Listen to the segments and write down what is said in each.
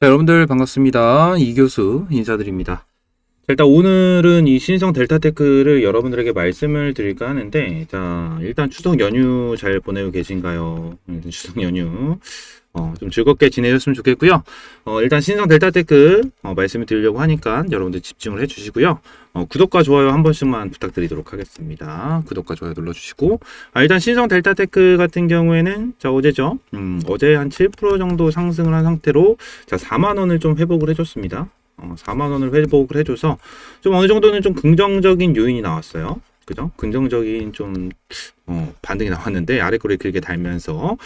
자, 여러분들 반갑습니다. 이 교수 인사드립니다. 자, 일단 오늘은 이 신성 델타테크를 여러분들에게 말씀을 드릴까 하는데, 자, 일단 추석 연휴 잘 보내고 계신가요? 일단 추석 연휴. 어, 좀 즐겁게 지내셨으면 좋겠고요. 어, 일단 신성 델타테크 어, 말씀을 드리려고 하니까 여러분들 집중을 해주시고요. 어, 구독과 좋아요 한 번씩만 부탁드리도록 하겠습니다. 구독과 좋아요 눌러주시고, 아, 일단 신성 델타테크 같은 경우에는 자 어제죠. 음, 어제 한 7% 정도 상승을 한 상태로 자 4만 원을 좀 회복을 해줬습니다. 어, 4만 원을 회복을 해줘서 좀 어느 정도는 좀 긍정적인 요인이 나왔어요. 그죠? 긍정적인 좀 어, 반등이 나왔는데 아래 거를 길게 달면서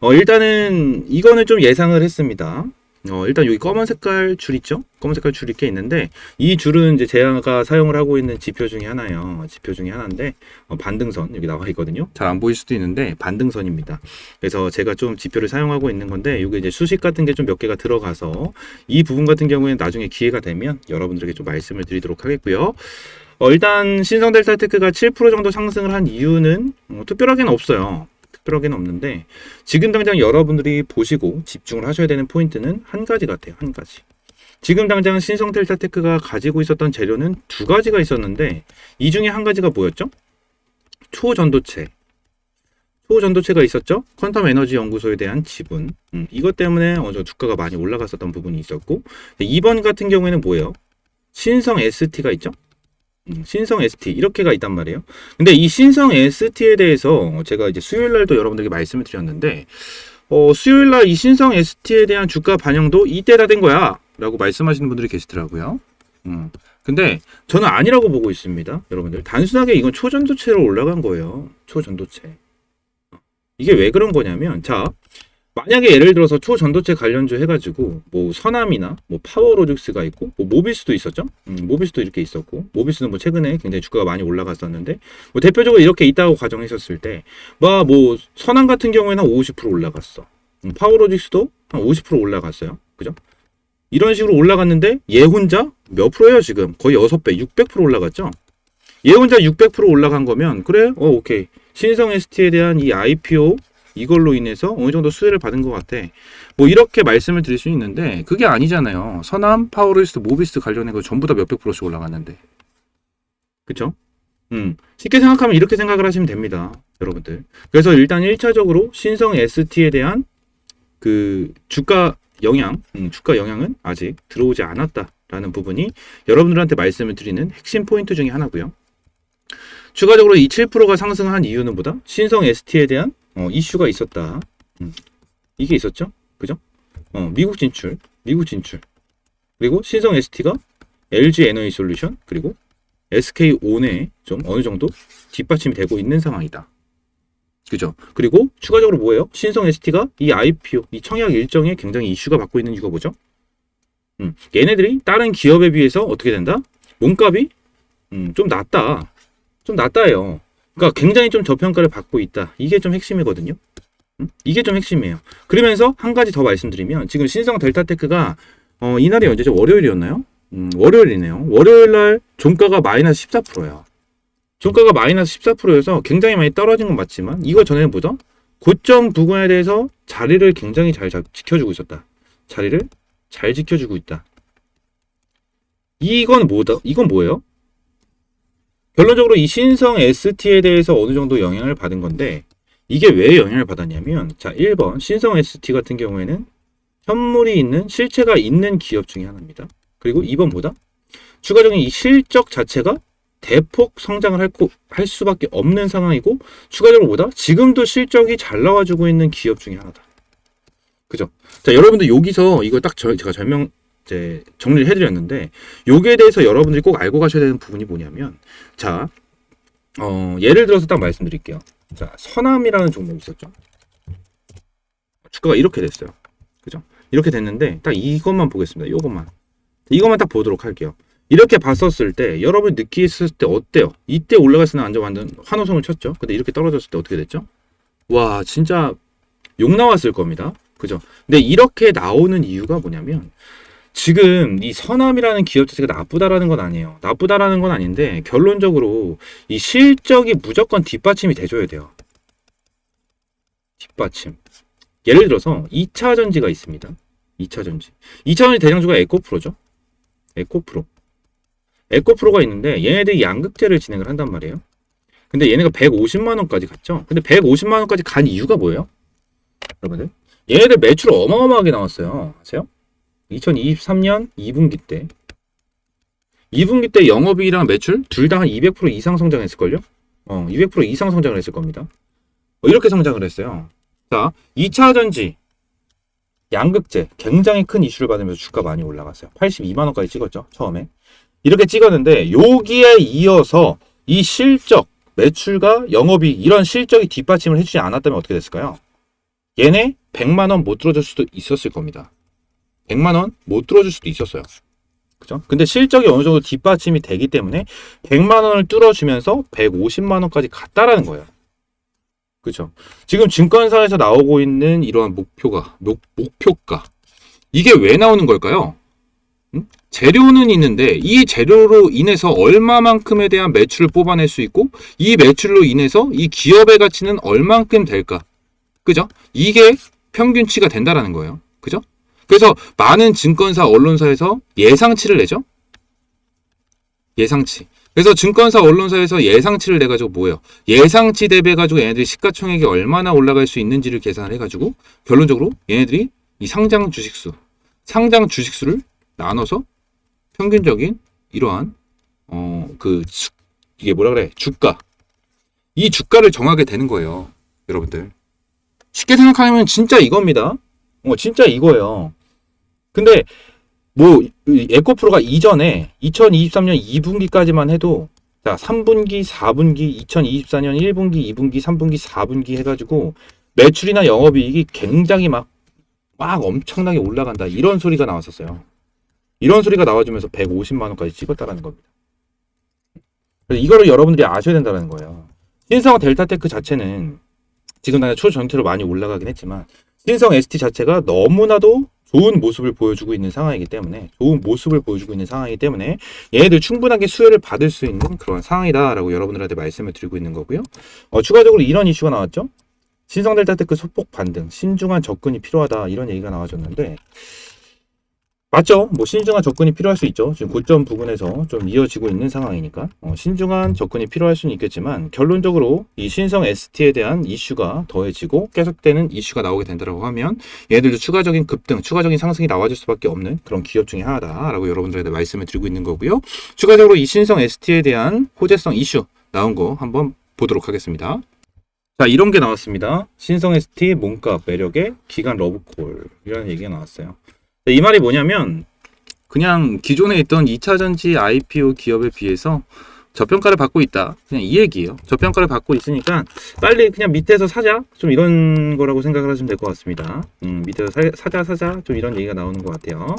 어, 일단은 이거는 좀 예상을 했습니다. 어, 일단 여기 검은 색깔 줄 있죠? 검은 색깔 줄이 꽤 있는데 이 줄은 이제 제가 사용을 하고 있는 지표 중에 하나예요. 지표 중에 하나인데 어, 반등선 여기 나와 있거든요. 잘 안 보일 수도 있는데 반등선입니다. 그래서 제가 좀 지표를 사용하고 있는 건데 이게 이제 수식 같은 게 좀 몇 개가 들어가서 이 부분 같은 경우에는 나중에 기회가 되면 여러분들에게 좀 말씀을 드리도록 하겠고요. 어, 일단 신성 델타테크가 7% 정도 상승을 한 이유는 어, 특별하게는 없어요. 특별하게는 없는데 지금 당장 여러분들이 보시고 집중을 하셔야 되는 포인트는 한 가지 같아요. 한 가지. 지금 당장 신성 델타테크가 가지고 있었던 재료는 두 가지가 있었는데 이 중에 한 가지가 뭐였죠? 초전도체. 초전도체가 있었죠? 퀀텀 에너지 연구소에 대한 지분. 음, 이것 때문에 정도 주가가 많이 올라갔었던 부분이 있었고 2번 같은 경우에는 뭐예요? 신성 ST가 있죠? 음, 신성 ST 이렇게가 있단 말이에요. 근데 이 신성 ST에 대해서 제가 이제 수요일 날도 여러분들에게 말씀을 드렸는데 어, 수요일 날 이 신성 ST에 대한 주가 반영도 이때다 된 거야라고 말씀하시는 분들이 계시더라고요. 음. 근데 저는 아니라고 보고 있습니다. 여러분들 단순하게 이건 초전도체로 올라간 거예요. 초전도체. 이게 왜 그런 거냐면 자 만약에 예를 들어서 초전도체 관련주 해가지고 뭐 서남이나 뭐 파워로직스가 있고 뭐 모비스도 있었죠. 음, 모비스도 이렇게 있었고 모비스는 뭐 최근에 굉장히 주가가 많이 올라갔었는데 뭐 대표적으로 이렇게 있다고 가정했었을 때뭐 뭐 서남 같은 경우에는 한 50% 올라갔어. 음, 파워로직스도 한 50% 올라갔어요. 그죠? 이런 식으로 올라갔는데 얘 혼자 몇 프로예요 지금? 거의 6배, 600% 올라갔죠? 얘 혼자 600% 올라간 거면 그래? 어 오케이. 신성 ST에 대한 이 IPO 이걸로 인해서 어느 정도 수혜를 받은 것 같아. 뭐 이렇게 말씀을 드릴 수 있는데 그게 아니잖아요. 서남, 파워리스트, 모비스트 관련해 가 전부 다 몇백 프로씩 올라갔는데. 그쵸? 음. 쉽게 생각하면 이렇게 생각을 하시면 됩니다. 여러분들. 그래서 일단 1차적으로 신성 ST에 대한 그 주가 영향, 음, 주가 영향은 아직 들어오지 않았다라는 부분이 여러분들한테 말씀을 드리는 핵심 포인트 중에 하나고요. 추가적으로 이 7%가 상승한 이유는 보다 신성 ST에 대한 어, 이슈가 있었다. 음. 이게 있었죠? 그죠? 어, 미국 진출, 미국 진출. 그리고 신성 ST가 LG 에너지 솔루션, 그리고 SK 온에 좀 어느 정도 뒷받침이 되고 있는 상황이다. 그죠? 그리고 추가적으로 뭐예요? 신성 ST가 이 IPO, 이 청약 일정에 굉장히 이슈가 받고 있는 이유가 뭐죠? 음, 얘네들이 다른 기업에 비해서 어떻게 된다? 몸값이 음, 좀 낮다. 좀 낮다예요. 그러니까 굉장히 좀 저평가를 받고 있다. 이게 좀 핵심이거든요. 음? 이게 좀 핵심이에요. 그러면서 한 가지 더 말씀드리면 지금 신성 델타테크가 어, 이날이 언제죠? 월요일이었나요? 음, 월요일이네요. 월요일 날 종가가 마이너스 14%예요. 종가가 마이너스 14%여서 굉장히 많이 떨어진 건 맞지만 이거 전에는 뭐죠? 고점 부근에 대해서 자리를 굉장히 잘 지켜주고 있었다. 자리를 잘 지켜주고 있다. 이건 뭐다? 이건 뭐예요? 결론적으로 이 신성 ST에 대해서 어느 정도 영향을 받은 건데 이게 왜 영향을 받았냐면 자 1번 신성 ST 같은 경우에는 현물이 있는 실체가 있는 기업 중에 하나입니다. 그리고 2번보다 추가적인 이 실적 자체가 대폭 성장을 할, 할 수밖에 없는 상황이고 추가적으로 보다 지금도 실적이 잘 나와주고 있는 기업 중에 하나다. 그죠? 자 여러분들 여기서 이거 딱 저, 제가 설명 이제 정리를 해드렸는데 여기에 대해서 여러분들이 꼭 알고 가셔야 되는 부분이 뭐냐면 자 어, 예를 들어서 딱 말씀드릴게요. 자 서남이라는 종목이 있었죠. 주가가 이렇게 됐어요. 그죠? 이렇게 됐는데 딱 이것만 보겠습니다. 이것만 이것만 딱 보도록 할게요. 이렇게 봤었을 때 여러분 느끼셨을 때 어때요? 이때 올라갔을 때는 완전 완전 환호성을 쳤죠. 근데 이렇게 떨어졌을 때 어떻게 됐죠? 와 진짜 욕 나왔을 겁니다. 그죠? 근데 이렇게 나오는 이유가 뭐냐면 지금 이 서남이라는 기업 자체가 나쁘다라는 건 아니에요. 나쁘다라는 건 아닌데 결론적으로 이 실적이 무조건 뒷받침이 돼줘야 돼요. 뒷받침. 예를 들어서 2차 전지가 있습니다. 2차 전지. 2차 전지 대장주가 에코프로죠. 에코프로. 에코프로가 있는데 얘네들이 양극재를 진행을 한단 말이에요. 근데 얘네가 150만 원까지 갔죠. 근데 150만 원까지 간 이유가 뭐예요? 여러분들? 얘네들 매출 어마어마하게 나왔어요. 아세요? 2023년 2분기 때 2분기 때 영업이익이랑 매출 둘 다 한 200% 이상 성장했을걸요? 어, 200% 이상 성장을 했을 겁니다. 어, 이렇게 성장을 했어요. 자, 2차 전지 양극재 굉장히 큰 이슈를 받으면서 주가 많이 올라갔어요. 82만 원까지 찍었죠. 처음에. 이렇게 찍었는데 여기에 이어서 이 실적, 매출과 영업이익 이런 실적이 뒷받침을 해주지 않았다면 어떻게 됐을까요? 얘네 100만 원 못 들어줄 수도 있었을 겁니다. 100만 원못 들어줄 수도 있었어요. 그죠? 근데 실적이 어느 정도 뒷받침이 되기 때문에 100만 원을 뚫어주면서 150만 원까지 갔다라는 거예요. 그죠? 지금 증권사에서 나오고 있는 이러한 목표가, 목, 목표가. 이게 왜 나오는 걸까요? 음? 재료는 있는데 이 재료로 인해서 얼마만큼에 대한 매출을 뽑아낼 수 있고 이 매출로 인해서 이 기업의 가치는 얼만큼 될까? 그죠? 이게 평균치가 된다라는 거예요. 그죠? 그래서 많은 증권사 언론사에서 예상치를 내죠. 예상치. 그래서 증권사 언론사에서 예상치를 내 가지고 뭐예요? 예상치 대비해 가지고 얘네들이 시가총액이 얼마나 올라갈 수 있는지를 계산을 해 가지고 결론적으로 얘네들이 이 상장 주식수, 상장 주식수를 나눠서 평균적인 이러한 어 그 이게 뭐라 그래? 주가. 이 주가를 정하게 되는 거예요. 여러분들. 쉽게 생각하면 진짜 이겁니다. 어 진짜 이거예요. 근데 뭐 에코프로가 이전에 2023년 2분기까지만 해도 자 3분기, 4분기, 2024년 1분기, 2분기, 3분기, 4분기 해가지고 매출이나 영업이익이 굉장히 막 막 엄청나게 올라간다 이런 소리가 나왔었어요. 이런 소리가 나와주면서 150만 원까지 찍었다라는 겁니다. 그래서 이거를 여러분들이 아셔야 된다는 거예요. 신성 델타테크 자체는 지금 당장 초전태로 많이 올라가긴 했지만 신성 ST 자체가 너무나도 좋은 모습을 보여주고 있는 상황이기 때문에 좋은 모습을 보여주고 있는 상황이기 때문에 얘네들 충분하게 수혜를 받을 수 있는 그런 상황이다라고 여러분들한테 말씀을 드리고 있는 거고요. 어, 추가적으로 이런 이슈가 나왔죠. 신성 델타테크 소폭 반등, 신중한 접근이 필요하다 이런 얘기가 나와줬는데 맞죠? 뭐 신중한 접근이 필요할 수 있죠. 지금 고점 부근에서 좀 이어지고 있는 상황이니까 어, 신중한 접근이 필요할 수는 있겠지만 결론적으로 이 신성 ST에 대한 이슈가 더해지고 계속되는 이슈가 나오게 된다고 하면 얘들도 추가적인 급등, 추가적인 상승이 나와줄 수밖에 없는 그런 기업 중에 하나다라고 여러분들한테 말씀을 드리고 있는 거고요. 추가적으로 이 신성 ST에 대한 호재성 이슈 나온 거 한번 보도록 하겠습니다. 자 이런 게 나왔습니다. 신성 ST 몸값 매력의 기간 러브콜 이라는 얘기가 나왔어요. 이 말이 뭐냐면 그냥 기존에 있던 2차 전지 IPO 기업에 비해서 저평가를 받고 있다. 그냥 이 얘기예요. 저평가를 받고 있으니까 빨리 그냥 밑에서 사자. 좀 이런 거라고 생각을 하시면 될 것 같습니다. 음, 밑에서 사, 사자 사자 좀 이런 얘기가 나오는 것 같아요.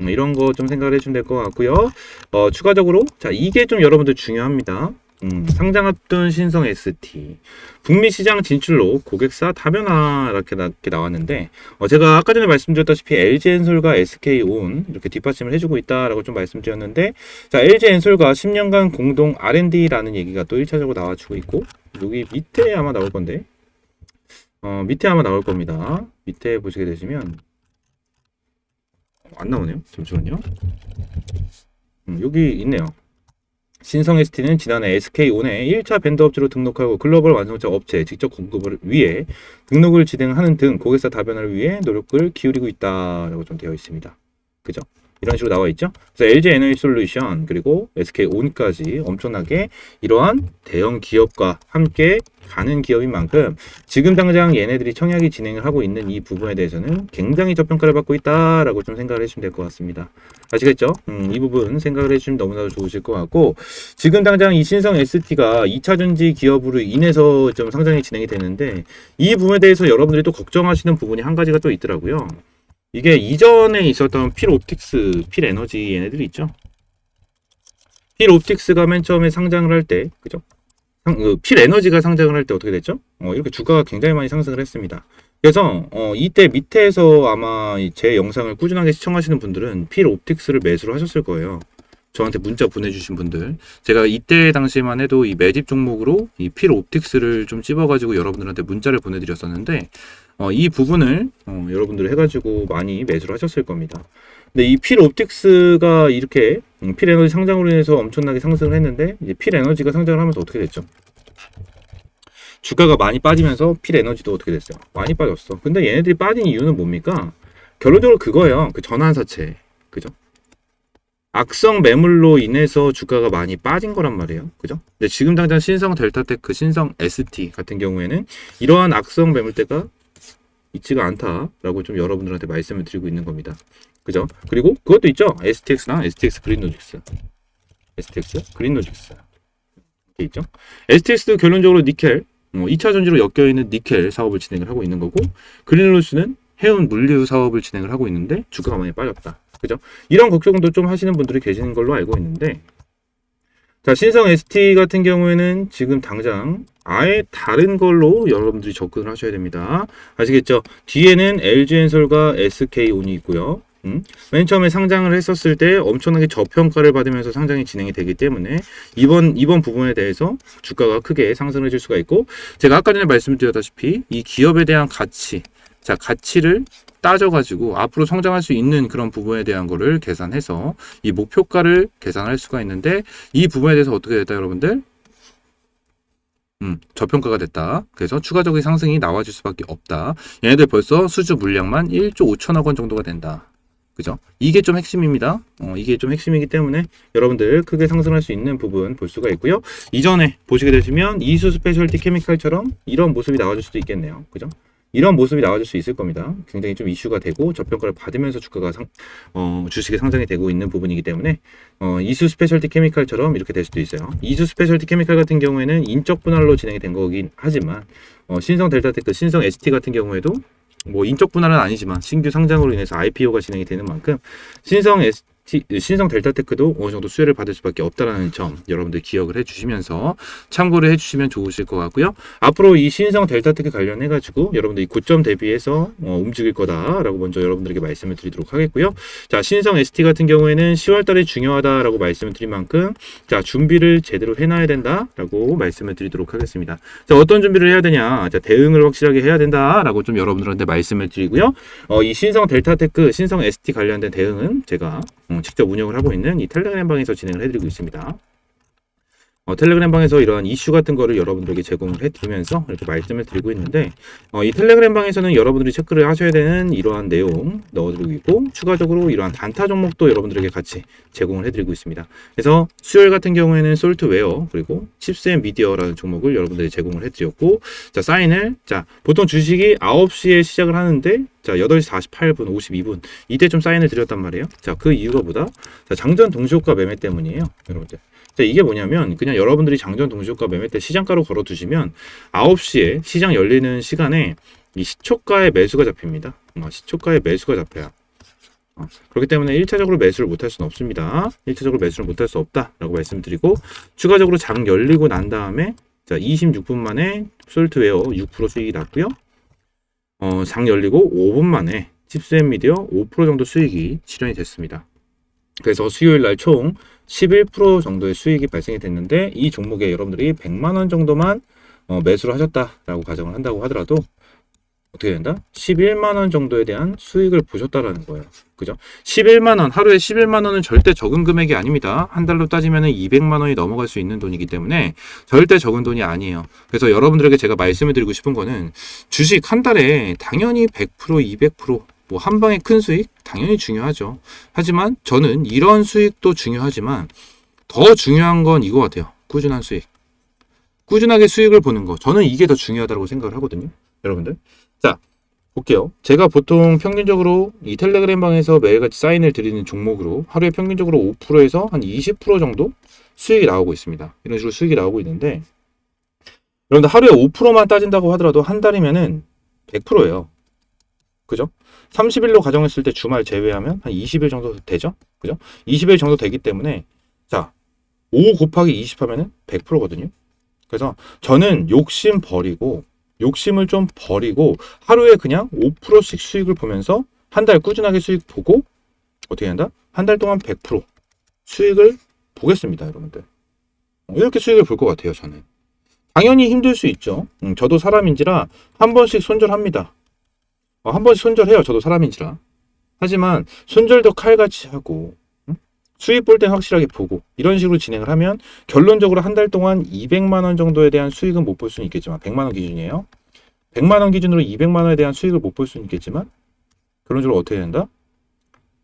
음, 이런 거 좀 생각을 해주면 될 것 같고요. 어, 추가적으로 자 이게 좀 여러분들 중요합니다. 음, 상장 앞둔 신성 ST 북미 시장 진출로 고객사 다변화 이렇게, 나, 이렇게 나왔는데 어, 제가 아까 전에 말씀드렸다시피 LG엔솔과 SK온 이렇게 뒷받침을 해주고 있다라고 좀 말씀드렸는데 자 LG엔솔과 10년간 공동 R&D라는 얘기가 또 1차적으로 나와주고 있고 여기 밑에 아마 나올 건데 어, 밑에 아마 나올 겁니다. 밑에 보시게 되시면 안 나오네요? 잠시만요. 음, 여기 있네요 신성 ST는 지난해 SK온에 1차 밴드 업체로 등록하고 글로벌 완성차 업체에 직접 공급을 위해 등록을 진행하는 등 고객사 다변화를 위해 노력을 기울이고 있다라고 좀 되어 있습니다. 그죠? 이런 식으로 나와 있죠. 그래서 LG 에너지 솔루션 그리고 SK온까지 엄청나게 이러한 대형 기업과 함께 가는 기업인 만큼 지금 당장 얘네들이 청약이 진행을 하고 있는 이 부분에 대해서는 굉장히 저평가를 받고 있다라고 좀 생각을 해주시면 될 것 같습니다. 아시겠죠? 음, 이 부분 생각을 해주시면 너무나도 좋으실 것 같고 지금 당장 이 신성 ST가 2차 전지 기업으로 인해서 좀 상장이 진행이 되는데 이 부분에 대해서 여러분들이 또 걱정하시는 부분이 한 가지가 또 있더라고요. 이게 이전에 있었던 필 옵틱스, 필 에너지 얘네들이 있죠. 필 옵틱스가 맨 처음에 상장을 할 때, 그죠? 상, 그, 필 에너지가 상장을 할 때 어떻게 됐죠? 어, 이렇게 주가가 굉장히 많이 상승을 했습니다. 그래서 어, 이때 밑에서 아마 제 영상을 꾸준하게 시청하시는 분들은 필 옵틱스를 매수를 하셨을 거예요. 저한테 문자 보내주신 분들 제가 이때 당시만 해도 이 매집 종목으로 이 필 옵틱스를 좀 찝어가지고 여러분들한테 문자를 보내드렸었는데 어, 이 부분을 어, 여러분들 해가지고 많이 매수를 하셨을 겁니다. 근데 이 필 옵틱스가 이렇게 음, 필 에너지 상장으로 인해서 엄청나게 상승을 했는데 이제 필 에너지가 상장을 하면서 어떻게 됐죠? 주가가 많이 빠지면서 필 에너지도 어떻게 됐어요? 많이 빠졌어. 근데 얘네들이 빠진 이유는 뭡니까? 결론적으로 그거예요. 그 전환사채. 그죠? 악성 매물로 인해서 주가가 많이 빠진 거란 말이에요. 그죠? 근데 지금 당장 신성 델타테크, 신성 ST 같은 경우에는 이러한 악성 매물대가 있지가 않다라고 좀 여러분들한테 말씀을 드리고 있는 겁니다. 그죠? 그리고 그것도 있죠. STX랑 STX 그린 로직스. STX 그린 로직스. 이렇게 있죠. STX도 결론적으로 니켈, 어, 2차 전지로 엮여 있는 니켈 사업을 진행을 하고 있는 거고 그린 로스는 해운 물류 사업을 진행을 하고 있는데 주가가 많이 빠졌다. 그죠? 이런 걱정도 좀 하시는 분들이 계시는 걸로 알고 있는데 자, 신성 ST 같은 경우에는 지금 당장 아예 다른 걸로 여러분들이 접근을 하셔야 됩니다. 아시겠죠? 뒤에는 LG엔솔과 SK온이 있고요. 음? 맨 처음에 상장을 했었을 때 엄청나게 저평가를 받으면서 상장이 진행이 되기 때문에 이번 이번 부분에 대해서 주가가 크게 상승을 해줄 수가 있고 제가 아까 전에 말씀드렸다시피 이 기업에 대한 가치 자 가치를 따져가지고 앞으로 성장할 수 있는 그런 부분에 대한 거를 계산해서 이 목표가를 계산할 수가 있는데 이 부분에 대해서 어떻게 됐다 여러분들? 음, 저평가가 됐다. 그래서 추가적인 상승이 나와줄 수밖에 없다. 얘네들 벌써 수주 물량만 1조 5천억 원 정도가 된다. 그죠? 이게 좀 핵심입니다. 어, 이게 좀 핵심이기 때문에 여러분들 크게 상승할 수 있는 부분 볼 수가 있고요. 이전에 보시게 되시면 이수 스페셜티 케미칼처럼 이런 모습이 나와줄 수도 있겠네요. 그죠? 이런 모습이 나와줄 수 있을 겁니다. 굉장히 좀 이슈가 되고 저평가를 받으면서 주가가 상, 어, 주식이 상장이 되고 있는 부분이기 때문에 어, 이수 스페셜티 케미칼처럼 이렇게 될 수도 있어요. 이수 스페셜티 케미칼 같은 경우에는 인적 분할로 진행이 된 거긴 하지만 어, 신성 델타테크, 신성 ST 같은 경우에도 뭐 인적 분할은 아니지만 신규 상장으로 인해서 IPO가 진행이 되는 만큼 신성 ST 신성 델타테크도 어느 정도 수혜를 받을 수밖에 없다라는 점 여러분들 기억을 해주시면서 참고를 해주시면 좋으실 것 같고요. 앞으로 이 신성 델타테크 관련해 가지고 여러분들 이 고점 대비해서 어, 움직일 거다라고 먼저 여러분들에게 말씀을 드리도록 하겠고요. 자 신성 ST 같은 경우에는 10월달에 중요하다라고 말씀을 드린 만큼 자 준비를 제대로 해놔야 된다라고 말씀을 드리도록 하겠습니다. 자 어떤 준비를 해야 되냐? 자 대응을 확실하게 해야 된다라고 좀 여러분들한테 말씀을 드리고요. 어, 이 신성 델타테크, 신성 ST 관련된 대응은 제가 어, 직접 운영을 하고 있는 이 텔레그램 방에서 진행을 해드리고 있습니다. 어, 텔레그램 방에서 이러한 이슈 같은 거를 여러분들에게 제공을 해드리면서 이렇게 말씀을 드리고 있는데 어, 이 텔레그램 방에서는 여러분들이 체크를 하셔야 되는 이러한 내용 넣어드리고 있고 추가적으로 이러한 단타 종목도 여러분들에게 같이 제공을 해드리고 있습니다. 그래서 수요일 같은 경우에는 솔트웨어 그리고 칩스 앤 미디어라는 종목을 여러분들이 제공을 해드렸고 자 사인을 자 보통 주식이 9시에 시작을 하는데 자 8시 48분 52분 이때 좀 사인을 드렸단 말이에요. 자 그 이유가 뭐다? 자 장전 동시효과 매매 때문이에요. 여러분들. 자, 이게 뭐냐면 그냥 여러분들이 장전 동시효과 매매 때 시장가로 걸어 두시면 9시에 시장 열리는 시간에 이 시초가의 매수가 잡힙니다. 어, 시초가의 매수가 잡혀요. 어, 그렇기 때문에 1차적으로 매수를 못할 수는 없습니다. 1차적으로 매수를 못할 수 없다라고 말씀드리고 추가적으로 장 열리고 난 다음에 자 26분 만에 솔트웨어 6% 수익이 났고요. 어, 장 열리고 5분 만에 칩스앤미디어 5% 정도 수익이 실현이 됐습니다. 그래서 수요일 날 총 11% 정도의 수익이 발생이 됐는데 이 종목에 여러분들이 100만 원 정도만 어, 매수를 하셨다라고 가정을 한다고 하더라도 어떻게 된다? 11만 원 정도에 대한 수익을 보셨다라는 거예요. 그죠? 11만 원, 하루에 11만 원은 절대 적은 금액이 아닙니다. 한 달로 따지면 200만 원이 넘어갈 수 있는 돈이기 때문에 절대 적은 돈이 아니에요. 그래서 여러분들에게 제가 말씀을 드리고 싶은 거는 주식 한 달에 당연히 100%, 200%, 뭐 한 방에 큰 수익 당연히 중요하죠. 하지만 저는 이런 수익도 중요하지만 더 중요한 건 이거 같아요. 꾸준한 수익. 꾸준하게 수익을 보는 거. 저는 이게 더 중요하다고 생각을 하거든요. 여러분들. 자, 볼게요. 제가 보통 평균적으로 이 텔레그램 방에서 매일같이 사인을 드리는 종목으로 하루에 평균적으로 5%에서 한 20% 정도 수익이 나오고 있습니다. 이런 식으로 수익이 나오고 있는데 여러분들 하루에 5%만 따진다고 하더라도 한 달이면은 100%예요. 그죠? 30일로 가정했을 때 주말 제외하면 한 20일 정도 되죠? 그죠? 20일 정도 되기 때문에 자, 5 곱하기 20 하면은 100%거든요. 그래서 저는 욕심 버리고 욕심을 좀 버리고 하루에 그냥 5%씩 수익을 보면서 한 달 꾸준하게 수익 보고 어떻게 한다? 한 달 동안 100% 수익을 보겠습니다, 여러분들. 이렇게 수익을 볼 것 같아요, 저는. 당연히 힘들 수 있죠. 음, 저도 사람인지라 한 번씩 손절합니다. 어, 한 번씩 손절해요. 저도 사람인지라. 하지만 손절도 칼같이 하고 응? 수익 볼땐 확실하게 보고 이런 식으로 진행을 하면 결론적으로 한 달 동안 200만 원 정도에 대한 수익은 못 볼 수는 있겠지만 100만 원 기준이에요. 100만 원 기준으로 200만 원에 대한 수익을 못 볼 수는 있겠지만 결론적으로 어떻게 된다?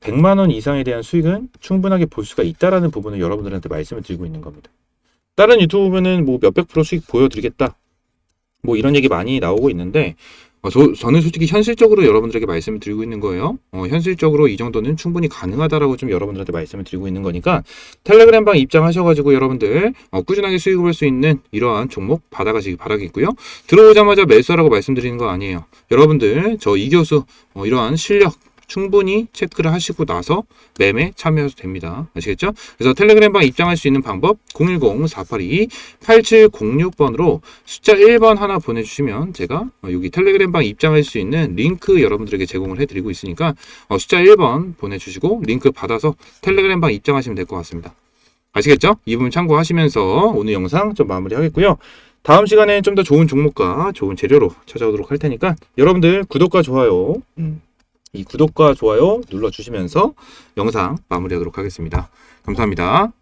100만 원 이상에 대한 수익은 충분하게 볼 수가 있다라는 부분을 여러분들한테 말씀을 드리고 있는 겁니다. 다른 유튜브 보면은 뭐 몇백 프로 수익 보여드리겠다. 뭐 이런 얘기 많이 나오고 있는데 어, 저, 저는 솔직히 현실적으로 여러분들에게 말씀을 드리고 있는 거예요. 어, 현실적으로 이 정도는 충분히 가능하다라고 좀 여러분들한테 말씀을 드리고 있는 거니까 텔레그램 방 입장하셔가지고 여러분들 어, 꾸준하게 수익을 볼 수 있는 이러한 종목 받아가시기 바라겠고요. 들어오자마자 매수하라고 말씀드리는 거 아니에요. 여러분들 저 이 교수 어, 이러한 실력 충분히 체크를 하시고 나서 매매 참여하셔도 됩니다. 아시겠죠? 그래서 텔레그램방 입장할 수 있는 방법 010-482-8706번으로 숫자 1번 하나 보내주시면 제가 어, 여기 텔레그램방 입장할 수 있는 링크 여러분들에게 제공을 해드리고 있으니까 어, 숫자 1번 보내주시고 링크 받아서 텔레그램방 입장하시면 될 것 같습니다. 아시겠죠? 이 부분 참고하시면서 오늘 영상 좀 마무리하겠고요. 다음 시간에 좀 더 좋은 종목과 좋은 재료로 찾아오도록 할 테니까 여러분들 구독과 좋아요 음, 이 구독과 좋아요 눌러주시면서 영상 마무리하도록 하겠습니다. 감사합니다.